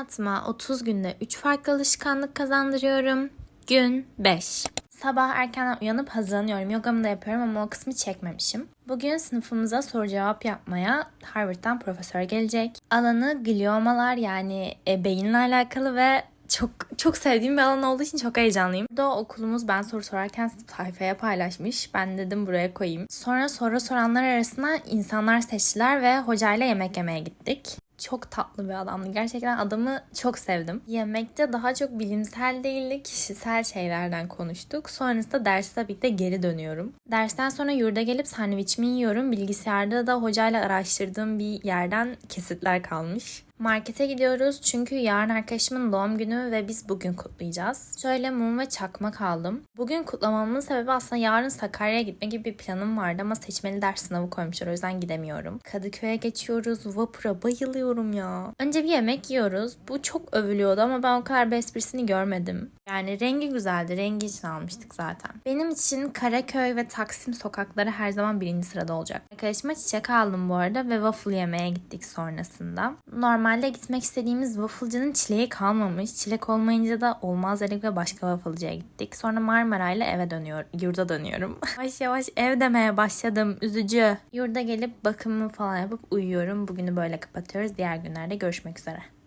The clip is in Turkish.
Hayatıma 30 günde 3 farklı alışkanlık kazandırıyorum. Gün 5. Sabah erkenden uyanıp hazırlanıyorum. Yogamı da yapıyorum ama o kısmı çekmemişim. Bugün sınıfımıza soru cevap yapmaya Harvard'dan profesör gelecek. Alanı gliomalar yani e, beyinle alakalı ve çok çok sevdiğim bir alan olduğu için çok heyecanlıyım. Burada okulumuz ben soru sorarken sayfaya paylaşmış. Ben dedim buraya koyayım. Sonra soru soranlar arasında insanlar seçtiler ve hocayla yemek yemeye gittik. Çok tatlı bir adamdı. Gerçekten adamı çok sevdim. Yemekte daha çok bilimsel değil de kişisel şeylerden konuştuk. Sonrasında derste birlikte geri dönüyorum. Dersten sonra yurda gelip sandviçimi yiyorum. Bilgisayarda da hocayla araştırdığım bir yerden kesitler kalmış. Markete gidiyoruz çünkü yarın arkadaşımın doğum günü ve biz bugün kutlayacağız. Şöyle mum ve çakmak aldım. Bugün kutlamamın sebebi aslında yarın Sakarya'ya gitme gibi bir planım vardı ama seçmeli ders sınavı koymuşlar o yüzden gidemiyorum. Kadıköy'e geçiyoruz. Vapura bayılıyorum ya. Önce bir yemek yiyoruz. Bu çok övülüyordu ama ben o kadar bir görmedim. Yani rengi güzeldi. Rengi için almıştık zaten. Benim için Karaköy ve Taksim sokakları her zaman birinci sırada olacak. Arkadaşıma çiçek aldım bu arada ve waffle yemeye gittik sonrasında. Normalde gitmek istediğimiz wafflecının çileği kalmamış. Çilek olmayınca da olmaz dedik ve başka wafflecıya gittik. Sonra Marmara ile eve dönüyor, yurda dönüyorum. yavaş yavaş ev demeye başladım. Üzücü. Yurda gelip bakımımı falan yapıp uyuyorum. Bugünü böyle kapatıyoruz. Diğer günlerde görüşmek üzere.